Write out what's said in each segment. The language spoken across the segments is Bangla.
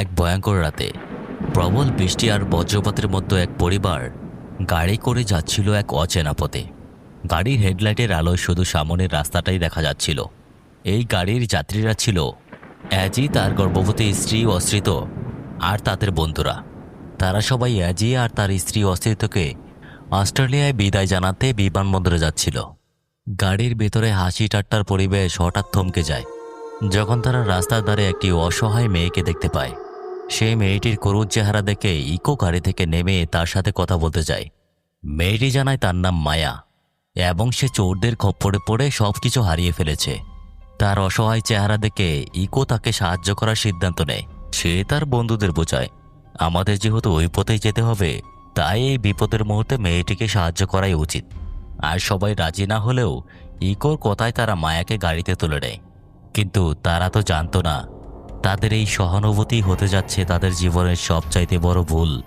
এক ভয়ঙ্কর রাতে প্রবল বৃষ্টি আর বজ্রপাতের মধ্যে এক পরিবার গাড়ি করে যাচ্ছিল এক অচেনা পথে। গাড়ির হেডলাইটের আলোয় শুধু সামনের রাস্তাটাই দেখা যাচ্ছিল। এই গাড়ির যাত্রীরা ছিল অ্যাজি, তার গর্ভবতী স্ত্রী অশ্রিত আর তাদের বন্ধুরা। তারা সবাই অ্যাজি আর তার স্ত্রী অশ্রিতকে অস্ট্রেলিয়ায় বিদায় জানাতে বিমানবন্দরে যাচ্ছিল। গাড়ির ভেতরে হাসি ঠাট্টার পরিবেশ হঠাৎ থমকে যায়, যখন তারা রাস্তার ধারে একটি অসহায় মেয়েকে দেখতে পায়। সেই মেয়েটির করুণ চেহারা দেখে ইকো গাড়ি থেকে নেমে তার সাথে কথা বলতে যায়। মেয়েটি জানায় তার নাম মায়া এবং সে চোরদের খপ্পরে পড়ে সব কিছু হারিয়ে ফেলেছে। তার অসহায় চেহারা দেখে ইকো তাকে সাহায্য করার সিদ্ধান্ত নেয়। সে তার বন্ধুদের বোঝায়, আমাদের যেহেতু ওই পথেই যেতে হবে, তাই এই বিপদের মুহূর্তে মেয়েটিকে সাহায্য করাই উচিত। আর সবাই রাজি না হলেও ইকোর কথায় তারা মায়াকে গাড়িতে তুলে নেয়। কিন্তু তারা তো জানতো না তাদের এই সহানুভূতি হতে যাচ্ছে তাদের জীবনের সবচাইতে বড় ভুল।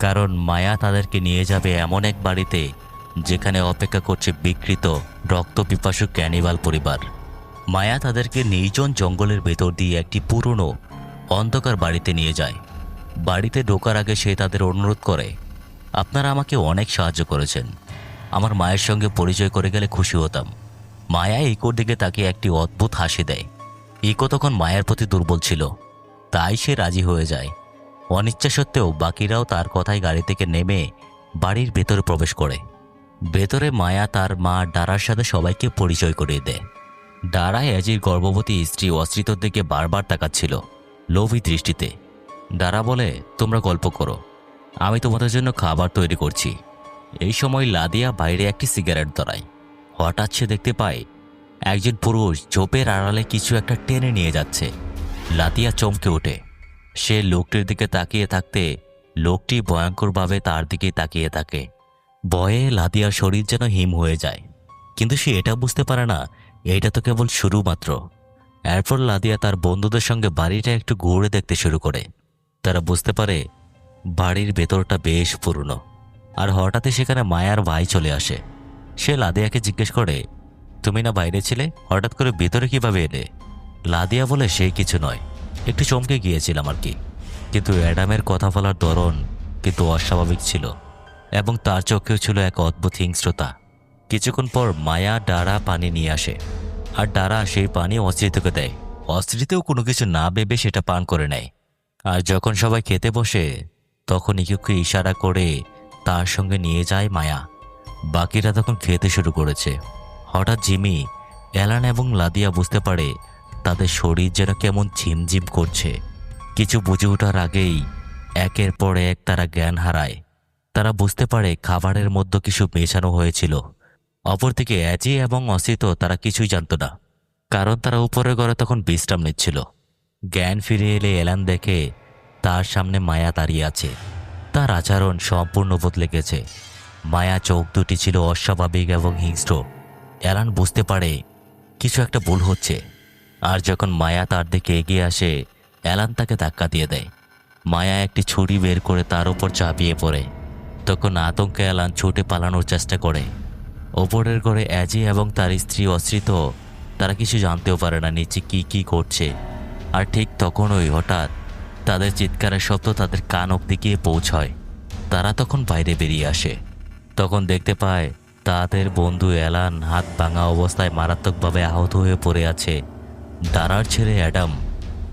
কারণ মায়া তাদেরকে নিয়ে যাবে এমন এক বাড়িতে, যেখানে অপেক্ষা করছে বিকৃত রক্ত পিপাসু ক্যানিবাল পরিবার। মায়া তাদেরকে নির্জন জঙ্গলের ভেতর দিয়ে একটি পুরনো, অন্ধকার বাড়িতে নিয়ে যায়। বাড়িতে ঢোকার আগে সে তাদের অনুরোধ করে, আপনারা আমাকে অনেক সাহায্য করেছেন। আমার মায়ের সঙ্গে পরিচয় করে গেলে খুশি হতাম। মায়া ইকোর দিকে তাকে একটি অদ্ভুত হাসি দেয়। ইকো তখন মায়ের প্রতি দুর্বল ছিল, তাই সে রাজি হয়ে যায়। অনিচ্ছা সত্ত্বেও বাকিরাও তার কথায় গাড়ি থেকে নেমে বাড়ির ভেতরে প্রবেশ করে। ভেতরে মায়া তার মা ডারার সাথে সবাইকে পরিচয় করিয়ে দেয়। ডারা অ্যাজির গর্ভবতী স্ত্রী অশ্রিতর দিকে বারবার তাকাচ্ছিল লোভী দৃষ্টিতে। ডারা বলে, তোমরা গল্প করো। আমি তোমাদের জন্য খাবার তৈরি করছি। এই সময় লাদিয়া বাইরে একটি সিগারেট ধরায়। হঠাৎ সে দেখতে পায় একজন পুরুষ ঝোপের আড়ালে কিছু একটা টেনে নিয়ে যাচ্ছে। লাতিয়া চমকে ওঠে। সে লোকটির দিকে তাকিয়ে থাকতে লোকটি ভয়ঙ্করভাবে তার দিকে তাকিয়ে থাকে। ভয়ে লাদিয়ার শরীর যেন হিম হয়ে যায়। কিন্তু সে এটা বুঝতে পারে না এটা তো কেবল শুরু মাত্র এরপর লাদিয়া তার বন্ধুদের সঙ্গে বাড়িটা একটু ঘুরে দেখতে শুরু করে। তারা বুঝতে পারে বাড়ির ভেতরটা বেশ পুরনো। আর হঠাৎই সেখানে মায়ার ভাই চলে আসে। সে লাদিয়াকে জিজ্ঞেস করে তুমি না বাইরে ছিলে? হঠাৎ করে ভেতরে কীভাবে এলে? লাদিয়া বলে, সে কিছু নয়। একটু চমকে গিয়েছিলাম আর কি। কিন্তু অ্যাডামের কথা বলার ধরন কিন্তু অস্বাভাবিক ছিল এবং তার চোখেও ছিল এক অদ্ভুত হিংস্রতা। কিছুক্ষণ পর মায়া ডারা পানি নিয়ে আসে। আর ডারা সেই পানি অস্ত্রিতকে দেয়। অস্ত্রিতেও কোনো কিছু না ভেবে সেটা পান করে নেয়। আর যখন সবাই খেতে বসে তখন ইকুকে ইশারা করে তার সঙ্গে নিয়ে যায় মায়া। বাকিরা তখন খেতে শুরু করেছে। হঠাৎ জিমি, অ্যালান এবং লাদিয়া বুঝতে পারে তাদের শরীর যেন কেমন ঝিমঝিম করছে। কিছু বুঝে ওঠার আগেই একের পর এক তারা জ্ঞান হারায়। তারা বুঝতে পারে খাবারের মধ্যে কিছু মেশানো হয়েছিল। অপরদিকে অ্যাজি এবং অসিত তারা কিছুই জানত না, কারণ তারা উপরের ঘরে তখন বিশ্রাম নিচ্ছিল। জ্ঞান ফিরে এলে এলান দেখে তার সামনে মায়া দাঁড়িয়ে আছে। তার আচরণ সম্পূর্ণ বদলে গেছে। মায়া চোখ দুটি ছিল অস্বাভাবিক এবং হিংস্র। অ্যালান বুঝতে পারে কিছু একটা ভুল হচ্ছে। আর যখন মায়া তার দিকে এগিয়ে আসে, অ্যালান তাকে ধাক্কা দিয়ে দেয়। মায়া একটি ছুরি বের করে তার উপর চাপিয়ে পড়ে। তখন আতঙ্কে অ্যালান ছুটে পালানোর চেষ্টা করে। ওপরের ঘরে অ্যাজি এবং তার স্ত্রী অশ্রিত, তারা কিছু জানতেও পারে না নিচে কি কি করছে আর ঠিক তখনই হঠাৎ তাদের চিৎকারের শব্দ তাদের কান অব্দি গিয়ে পৌঁছয়। তারা তখন বাইরে বেরিয়ে আসে। তখন দেখতে পায় তাদের বন্ধু অ্যালান হাত ভাঙা অবস্থায় মারাত্মকভাবে আহত হয়ে পড়ে আছে। দাঁড়ার ছেড়ে অ্যাডাম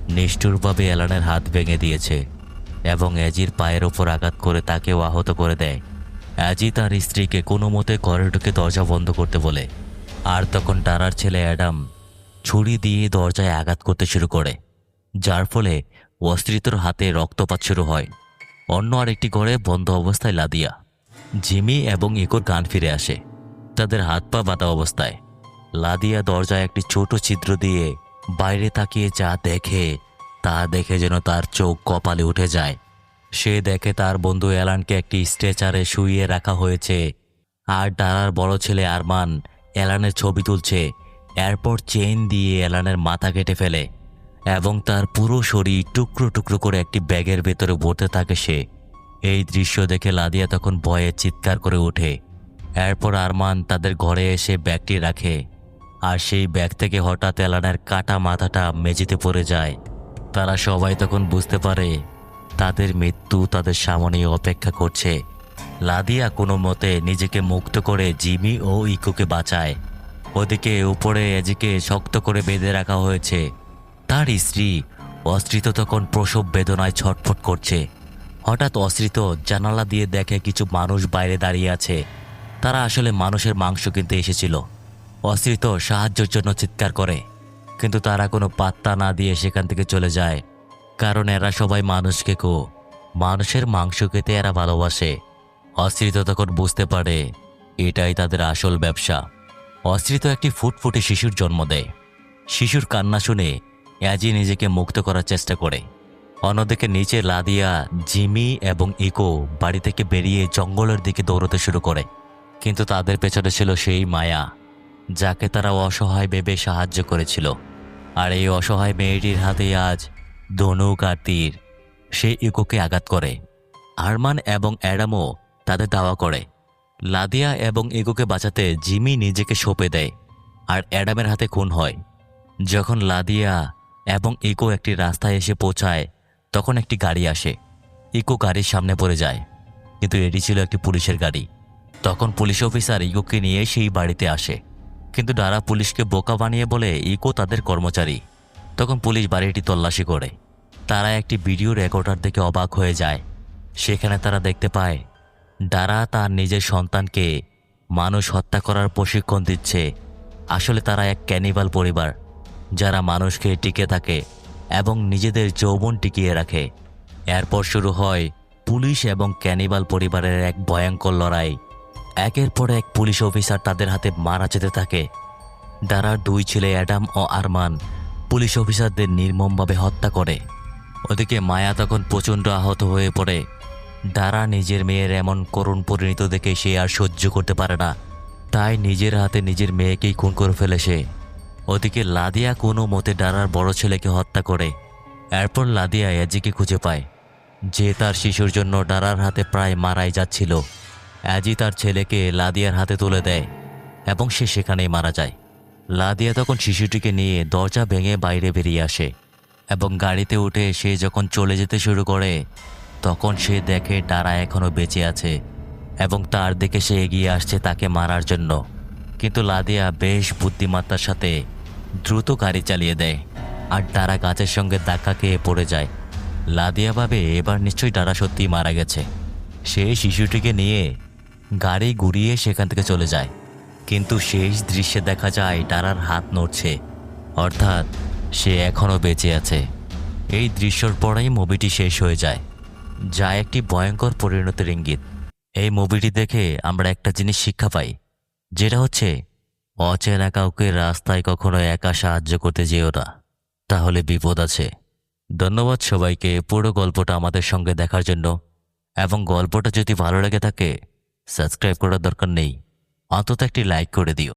নিষ্ঠুরভাবে অ্যালানের হাত ভেঙে দিয়েছে এবং অ্যাজির পায়ের ওপর আঘাত করে তাকেও আহত করে দেয়। অ্যাজি তার স্ত্রীকে কোনো মতে ঘরে ঢুকে দরজা বন্ধ করতে বলে। আর তখন ডারার ছেলে অ্যাডাম ছুরি দিয়ে দরজায় আঘাত করতে শুরু করে, যার ফলে অস্ত্রিতর হাতে রক্তপাত শুরু হয়। অন্য আরেকটি ঘরে বন্ধ অবস্থায় লাদিয়া জিমি এবং ইকোর গান ফিরে আসে। তাদের হাত পা বাঁধা অবস্থায়। লাদিয়া দরজায় একটি ছোট ছিদ্র দিয়ে বাইরে তাকিয়ে যা দেখে, তা দেখে যেন তার চোখ কপালে উঠে যায়। সে দেখে তার বন্ধু অ্যালানকে একটি স্ট্রেচারে শুইয়ে রাখা হয়েছে। আর ডারার বড় ছেলে আরমান অ্যালানের ছবি তুলছে। এরপর চেইন দিয়ে অ্যালানের মাথা কেটে ফেলে এবং তার পুরো শরীর টুকরো টুকরো করে একটি ব্যাগের ভেতরে ভরতে থাকে সে। এই দৃশ্য দেখে লাদিয়া তখন ভয়ে চিৎকার করে ওঠে। এরপর আরমান তাদের ঘরে এসে ব্যাগটি রাখে আর সেই ব্যাগ থেকে হঠাৎ অ্যালানের কাটা মাথাটা মেঝেতে পড়ে যায়। তারা সবাই তখন বুঝতে পারে তাদের মৃত্যু তাদের সামনে অপেক্ষা করছে। লাদিয়া কোনো মতে নিজেকে মুক্ত করে জিমি ও ইকোকে বাঁচায়। ওদিকে উপরে এজিকে শক্ত করে বেঁধে রাখা হয়েছে। তার স্ত্রী অস্ত্রিত তখন প্রসব বেদনায় ছটফট করছে। হঠাৎ অশ্রিত জানালা দিয়ে দেখে কিছু মানুষ বাইরে দাঁড়িয়ে আছে। তারা আসলে মানুষের মাংস কিনতে এসেছিল। অশ্রিত সাহায্যের জন্য চিৎকার করে, কিন্তু তারা কোনো পাত্তা না দিয়ে সেখান থেকে চলে যায়, কারণ এরা সবাই মানুষকে কো মানুষের মাংস খেতে এরা ভালোবাসে। অশ্রিত তখন বুঝতে পারে, এটাই তাদের আসল ব্যবসা। অশ্রিত একটি ফুটফুটে শিশুর জন্ম দেয়। শিশুর কান্না শুনে অ্যাজি নিজেকে মুক্ত করার চেষ্টা করে। অন্যদিকে নিচে লাদিয়া, জিমি এবং ইকো বাড়ি থেকে বেরিয়ে জঙ্গলের দিকে দৌড়তে শুরু করে। কিন্তু তাদের পেছনে ছিল সেই মায়া, যাকে তারা অসহায় ভেবে সাহায্য করেছিল। আর এই অসহায় মেয়েটির হাতে আজ ধনুক আর তীর সে ইকোকে আঘাত করে। আরমান এবং অ্যাডামও তাদের দাওয়া করে। লাদিয়া এবং ইকোকে বাঁচাতে জিমি নিজেকে সঁপে দেয়, আর অ্যাডামের হাতে খুন হয়। যখন লাদিয়া এবং ইকো একটি রাস্তায় এসে পৌঁছায় তখন একটি গাড়ি আসে। ইকো গাড়ির সামনে পড়ে যায়, কিন্তু এটি ছিল একটি পুলিশের গাড়ি। তখন পুলিশ অফিসার ইকোকে নিয়ে সেই বাড়িতে আসে, কিন্তু ডারা পুলিশকে বোকা বানিয়ে বলে ইকো তাদের কর্মচারী। তখন পুলিশ বাড়িটি তল্লাশি করে। তারা একটি ভিডিও রেকর্ডার দেখে অবাক হয়ে যায়। সেখানে তারা দেখতে পায়, ডারা তার নিজের সন্তানকে মানুষ হত্যা করার প্রশিক্ষণ দিচ্ছে। আসলে তারা এক ক্যানিবাল পরিবার, যারা মানুষকে টিকে থাকে। এবং নিজেদের যৌবন টিকিয়ে রাখে। এরপর শুরু হয় পুলিশ এবং ক্যানিবাল পরিবারের এক ভয়ঙ্কর লড়াই। একের পর এক পুলিশ অফিসার তাদের হাতে মারা যেতে থাকে। ডারার দুই ছেলে অ্যাডাম ও আরমান পুলিশ অফিসারদের নির্মমভাবে হত্যা করে। ওদিকে মায়া তখন প্রচণ্ড আহত হয়ে পড়ে। ডারা নিজের মেয়ের এমন করুণ পরিণত দেখে সে আর সহ্য করতে পারে না। তাই নিজের হাতে নিজের মেয়েকেই খুন করে ফেলে সে। ওদিকে লাদিয়া কোনো মতে ডারার বড় ছেলেকে হত্যা করে। এরপর লাদিয়া অ্যাজিকে খুঁজে পায়। যে তার শিশুর জন্য ডারার হাতে প্রায় মারাই যাচ্ছিল অ্যাজি তার ছেলেকে লাদিয়ার হাতে তুলে দেয় এবং সে সেখানেই মারা যায়। লাদিয়া তখন শিশুটিকে নিয়ে দরজা ভেঙে বাইরে বেরিয়ে আসে এবং গাড়িতে উঠে সে যখন চলে যেতে শুরু করে, তখন সে দেখে ডারা এখনও বেঁচে আছে এবং তার দিকে সে এগিয়ে আসছে তাকে মারার জন্য। কিন্তু লাদিয়া বেশ বুদ্ধিমত্তার সাথে দ্রুত গাড়ি চালিয়ে দেয়, আর ডারা গাছের সঙ্গে ধাক্কা খেয়ে পড়ে যায়। লাদিয়া ভাবে এবার নিশ্চয়ই ডারা সত্যিই মারা গেছে। সে শিশুটিকে নিয়ে গাড়ি ঘুরিয়ে সেখান থেকে চলে যায়। কিন্তু শেষ দৃশ্যে দেখা যায় ডারার হাত নড়ছে, অর্থাৎ সে এখনও বেঁচে আছে। এই দৃশ্যর পরেই মুভিটি শেষ হয়ে যায়, যা একটি ভয়ঙ্কর পরিণতির ইঙ্গিত। এই মুভিটি দেখে আমরা একটা জিনিস শিক্ষা পাই, যেটা হচ্ছে অচেনা কাউকে রাস্তায় কখনো একা সাহায্য করতে যেও না। তাহলে বিপদ আছে। ধন্যবাদ সবাইকে পুরো গল্পটা আমাদের সঙ্গে দেখার জন্য। এবং গল্পটা যদি ভালো লাগে থাকে সাবস্ক্রাইব করার দরকার নেই। অন্তত একটি লাইক করে দিও।